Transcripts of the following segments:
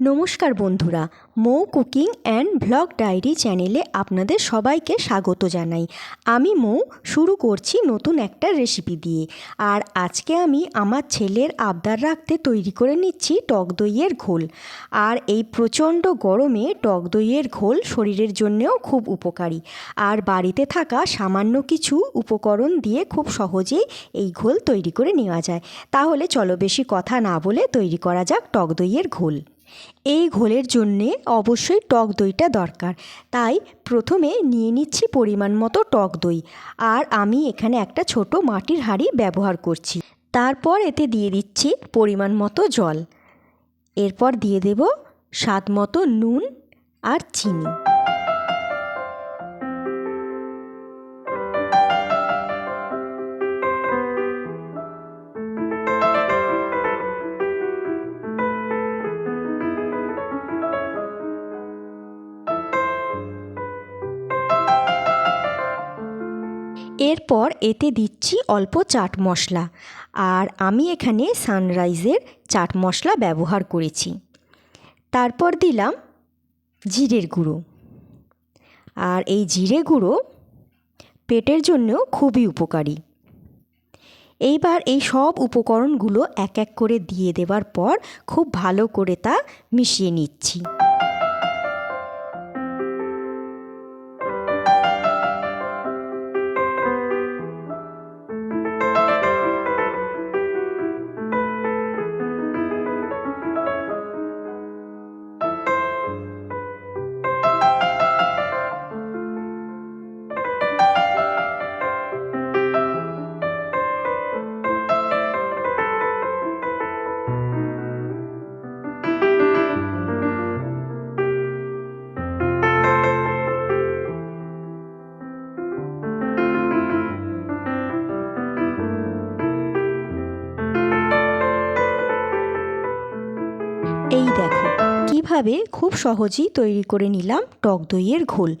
নমস্কার বন্ধুরা, Mou cooking and vlog diary চ্যানেলে আপনাদের সবাইকে স্বাগত জানাই। আমি মৌ, শুরু করছি নতুন একটা রেসিপি দিয়ে। আর আজকে আমি আমার ছেলের আবদার রাখতে তৈরি করে নিচ্ছি টক দইয়ের ঘোল। আর এই প্রচণ্ড গরমে টক দইয়ের ঘোল শরীরের জন্যেও খুব উপকারী। আর বাড়িতে থাকা সামান্য কিছু উপকরণ দিয়ে খুব সহজেই এই ঘোল তৈরি করে নেওয়া যায়। তাহলে চলো বেশি কথা না বলে তৈরি করা যাক টক দইয়ের ঘোল। এই ঘোলের জন্যে অবশ্যই টক দইটা দরকার। তাই প্রথমে নিয়ে নিচ্ছি পরিমাণ মতো টক দই। আর আমি এখানে একটা ছোট মাটির হাঁড়ি ব্যবহার করছি। তারপর এতে দিয়ে দিচ্ছি পরিমাণ মতো জল। এরপর দিয়ে দেব স্বাদ মতো নুন আর চিনি। এরপর এতে দিচ্ছি অল্প চাট মশলা। আর আমি এখানে সানরাইজের চাট মশলা ব্যবহার করেছি। তারপর দিলাম জিরের গুঁড়ো। আর এই জিরে গুঁড়ো পেটের জন্য খুবই উপকারী। এইবার এই সব উপকরণগুলো এক এক করে দিয়ে দেওয়ার পর খুব ভালো করে তা মিশিয়ে নিচ্ছি। এই দেখো, কীভাবে খুব সহজেই তৈরি করে নিলাম টক দইয়ের ঘোল।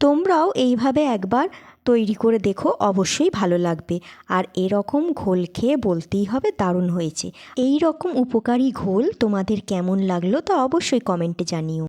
তোমরাও এইভাবে একবার তৈরি করে দেখো, অবশ্যই ভালো লাগবে। আর এরকম ঘোল খেয়ে বলতেই হবে, দারুণ হয়েছে। এই রকম উপকারী ঘোল তোমাদের কেমন লাগল তা অবশ্যই কমেন্টে জানিও।